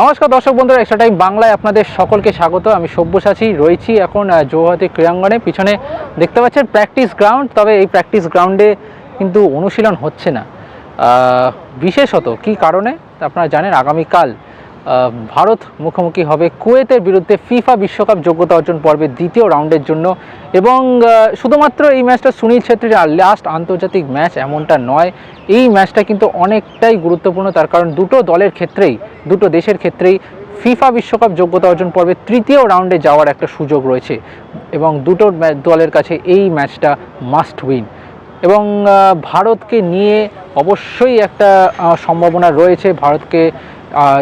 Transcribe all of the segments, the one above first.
নমস্কার দর্শক বন্ধুরা এক্সট্রা টাইম বাংলায় আপনাদের সকলকে স্বাগত। আমি সব্যসাচী, রয়েছি এখন জৌহাতি ক্রীড়াঙ্গনে। পিছনে দেখতে পাচ্ছেন প্র্যাকটিস গ্রাউন্ড তবে এই প্র্যাকটিস গ্রাউন্ডে কিন্তু অনুশীলন হচ্ছে না। বিশেষত কি কারণে? আপনারা জানেন, আগামীকাল ভারত মুখোমুখি হবে কুয়েতের বিরুদ্ধে ফিফা বিশ্বকাপ যোগ্যতা অর্জন পর্বের দ্বিতীয় রাউন্ডের জন্য। এবং শুধুমাত্র এই ম্যাচটা সুনীল ছেত্রীর লাস্ট আন্তর্জাতিক ম্যাচ এমনটা নয়। এই ম্যাচটা কিন্তু অনেকটাই গুরুত্বপূর্ণ, তার কারণ দুটো দলের ক্ষেত্রেই, দুটো দেশের ক্ষেত্রেই ফিফা বিশ্বকাপ যোগ্যতা অর্জন পর্বে তৃতীয় রাউন্ডে যাওয়ার একটা সুযোগ রয়েছে। এবং দুটো দলের কাছে এই ম্যাচটা মাস্ট উইন এবং ভারতকে নিয়ে অবশ্যই একটা সম্ভাবনা রয়েছে। ভারতকে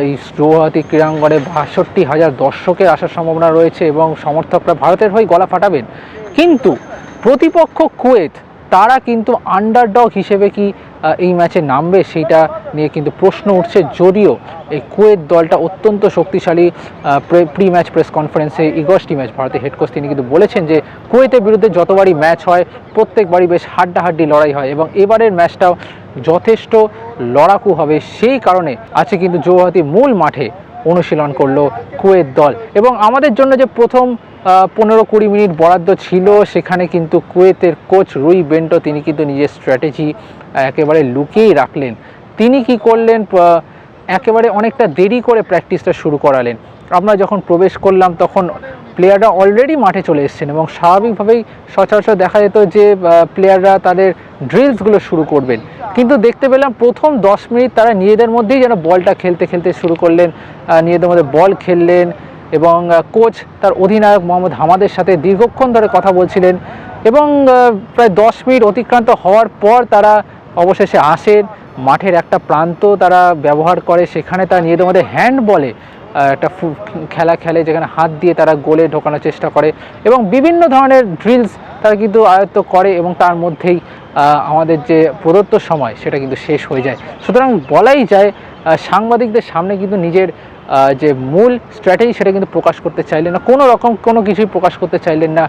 এই গৌহাটি ক্রীড়াঙ্গনে বাষট্টি হাজার দর্শকের আসার সম্ভাবনা রয়েছে এবং সমর্থকরা ভারতের হয়ে গলা ফাটাবেন। কিন্তু প্রতিপক্ষ কুয়েত, তারা কিন্তু আন্ডারডগ হিসেবে কি এই ম্যাচে নামবে সেইটা নিয়ে কিন্তু প্রশ্ন উঠছে। যদিও এই কুয়েত দলটা অত্যন্ত শক্তিশালী প্রি ম্যাচ প্রেস কনফারেন্সে ইগস্টি ম্যাচ ভারতের হেড কোচ তিনি কিন্তু বলেছেন যে, কুয়েতের বিরুদ্ধে যতবারই ম্যাচ হয়, প্রত্যেকবারই বেশ হাড্ডাহাড্ডি লড়াই হয় এবং এবারের ম্যাচটাও যথেষ্ট লড়াকু হবে সেই কারণে আছে কিন্তু জৌহাতি মূল মাঠে অনুশীলন করল কুয়েত দল। এবং আমাদের জন্য যে প্রথম পনেরো কুড়ি মিনিট বরাদ্দ ছিল, সেখানে কিন্তু কুয়েতের কোচ রুই বেন্টো তিনি কিন্তু নিজের স্ট্র্যাটেজি একেবারে লুকিয়েই রাখলেন। তিনি কি করলেন? একেবারে অনেকটা দেরি করে প্র্যাকটিসটা শুরু করালেন। আমরা যখন প্রবেশ করলাম, তখন প্লেয়াররা অলরেডি মাঠে চলে এসেছেন এবং স্বাভাবিকভাবেই সচরাচর দেখা যেত যে প্লেয়াররা তাদের ড্রিলসগুলো শুরু করবেন। কিন্তু দেখতে পেলাম প্রথম দশ মিনিট তারা নিজেদের মধ্যেই যেন বলটা খেলতে খেলতে শুরু করলেন নিজেদের মধ্যে বল খেললেন এবং কোচ তার অধিনায়ক মোহাম্মদ হামাদের সাথে দীর্ঘক্ষণ ধরে কথা বলছিলেন এবং প্রায় দশ মিনিট অতিক্রান্ত হওয়ার পর তারা অবশেষে আসেন। মাঠের একটা প্রান্ত তারা ব্যবহার করে, সেখানে তারা নিজেদের মধ্যে হ্যান্ড বলে একটা খেলা খেলে যেখানে হাত দিয়ে তারা গোলে ঢোকানোর চেষ্টা করে এবং বিভিন্ন ধরনের ড্রিলস তারা কিন্তু আয়ত্ত করে এবং তার মধ্যেই আমাদের যে প্রদত্ত সময় সেটা কিন্তু শেষ হয়ে যায়। সুতরাং বলাই যায় সাংবাদিকদের সামনে কিন্তু নিজের যে মূল স্ট্র্যাটেজি সেটা কিন্তু প্রকাশ করতে চাইলেন না। কোনো রকম কোনো কিছুই প্রকাশ করতে চাইলেন না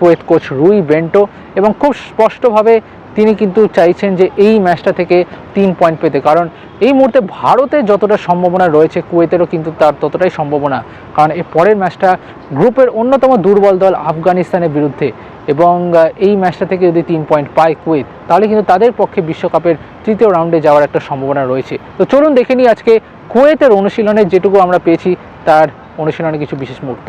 কোয়েত কোচ রুই বেন্টো এবং খুব স্পষ্টভাবে তিনি কিন্তু চাইছেন যে এই ম্যাচটা থেকে তিন পয়েন্ট পেতে। কারণ এই মুহূর্তে ভারতে যতটা সম্ভাবনা রয়েছে, কুয়েতেরও কিন্তু তার ততটাই সম্ভাবনা। কারণ এর পরের ম্যাচটা গ্রুপের অন্যতম দুর্বল দল আফগানিস্তানের বিরুদ্ধে। এবং এই ম্যাচটা থেকে যদি তিন পয়েন্ট পায় কুয়েত, তাহলে কিন্তু তাদের পক্ষে বিশ্বকাপের তৃতীয় রাউন্ডে যাওয়ার একটা সম্ভাবনা রয়েছে। তো চলুন দেখে নিই আজকে কুয়েতের অনুশীলনে যেটুকু আমরা পেয়েছি, তার অনুশীলনে কিছু বিশেষ মুহূর্ত।